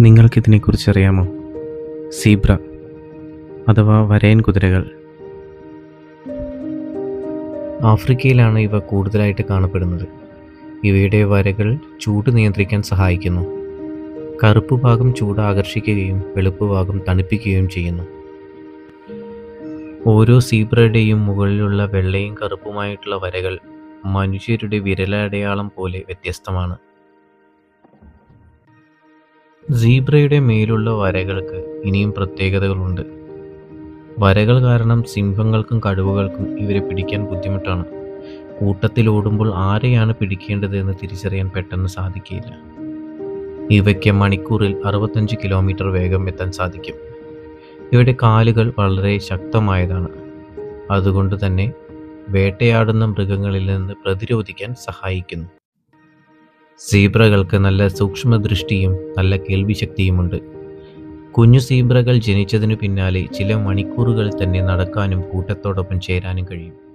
നിങ്ങൾക്കിതിനെക്കുറിച്ച് അറിയാമോ? സീബ്ര അഥവാ വരയൻ കുതിരകൾ. ആഫ്രിക്കയിലാണ് ഇവ കൂടുതലായിട്ട് കാണപ്പെടുന്നത്. ഇവയുടെ വരകൾ ചൂട് നിയന്ത്രിക്കാൻ സഹായിക്കുന്നു. കറുപ്പ് ഭാഗം ചൂട് ആകർഷിക്കുകയും വെളുപ്പ് ഭാഗം തണുപ്പിക്കുകയും ചെയ്യുന്നു. ഓരോ സീബ്രയുടെയും മുകളിലുള്ള വെള്ളയും കറുപ്പുമായിട്ടുള്ള വരകൾ മനുഷ്യരുടെ വിരലടയാളം പോലെ വ്യത്യസ്തമാണ്. സീബ്രയുടെ മേലുള്ള വരകൾക്ക് ഇനിയും പ്രത്യേകതകളുണ്ട്. വരകൾ കാരണം സിംഹങ്ങൾക്കും കടുവകൾക്കും ഇവരെ പിടിക്കാൻ ബുദ്ധിമുട്ടാണ്. കൂട്ടത്തിൽ ഓടുമ്പോൾ ആരെയാണ് പിടിക്കേണ്ടത് എന്ന് തിരിച്ചറിയാൻ പെട്ടെന്ന് സാധിക്കില്ല ഇവയ്ക്ക് മണിക്കൂറിൽ അറുപത്തഞ്ച് കിലോമീറ്റർ വേഗം എത്താൻ സാധിക്കും. ഇവയുടെ കാലുകൾ വളരെ ശക്തമായതാണ്. അതുകൊണ്ട് തന്നെ വേട്ടയാടുന്ന മൃഗങ്ങളിൽ നിന്ന് പ്രതിരോധിക്കാൻ സഹായിക്കുന്നു. സീബ്രകൾക്ക് നല്ല സൂക്ഷ്മദൃഷ്ടിയും നല്ല കേൾവിശക്തിയുമുണ്ട്. കുഞ്ഞു സീബ്രകൾ ജനിച്ചതിനു പിന്നാലെ ചില മണിക്കൂറുകൾ തന്നെ നടക്കാനും കൂട്ടത്തോടൊപ്പം ചേരാനും കഴിയും.